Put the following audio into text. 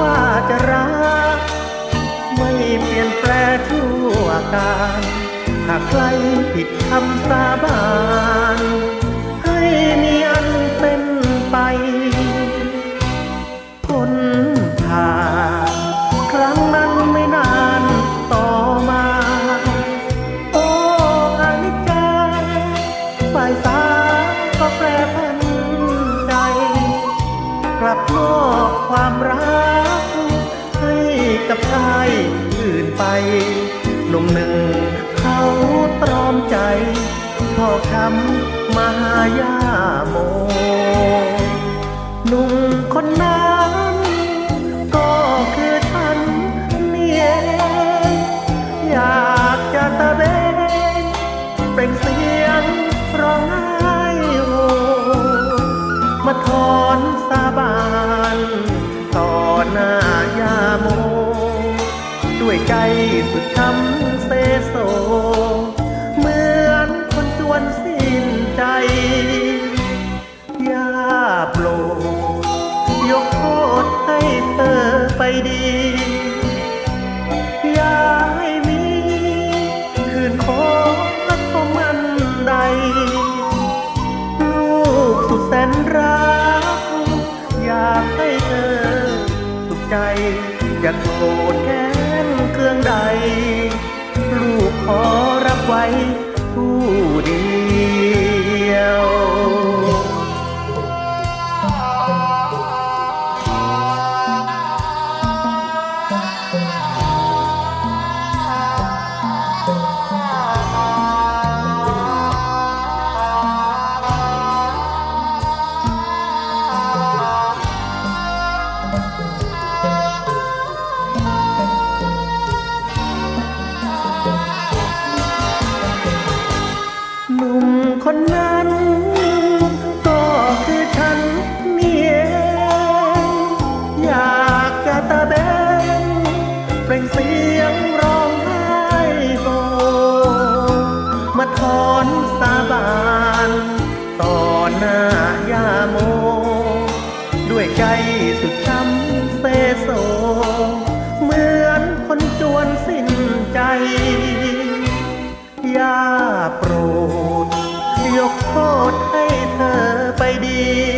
ว่าจะรัก ไม่เปลี่ยนแปลงทั่วการหากใครผิดคำสาบา ลับมอบความรัก ให้กับชายอื่นไปหนุ่มหนึ่งเขาตรอมใจชอบช้ำมหายาโมหนุ่มคนนั้นก็คือฉันเนี่ยอยากจะตะเบงเปล่งเสียงร้องไห้โฮมาถอนสา ดี อย่าให้มี คืนขอรักของมันใด ลูกสุดแสนรัก อยากให้เธอสุขใจ อย่าโกรธแค้นเครื่องใด ลูกขอรับไว้ผู้เดียว คนนั้น ก็คือฉันนี่เองอยากจะตะเบงเปล่งเสียงร้องไห้โฮมาถอนสาบานต่อหน้ายาโม ด้วยใจสุดช้ำเซโซ เหมือนคนจวนสิ้นใจย่าโปรด กโทษให้เธอไปดี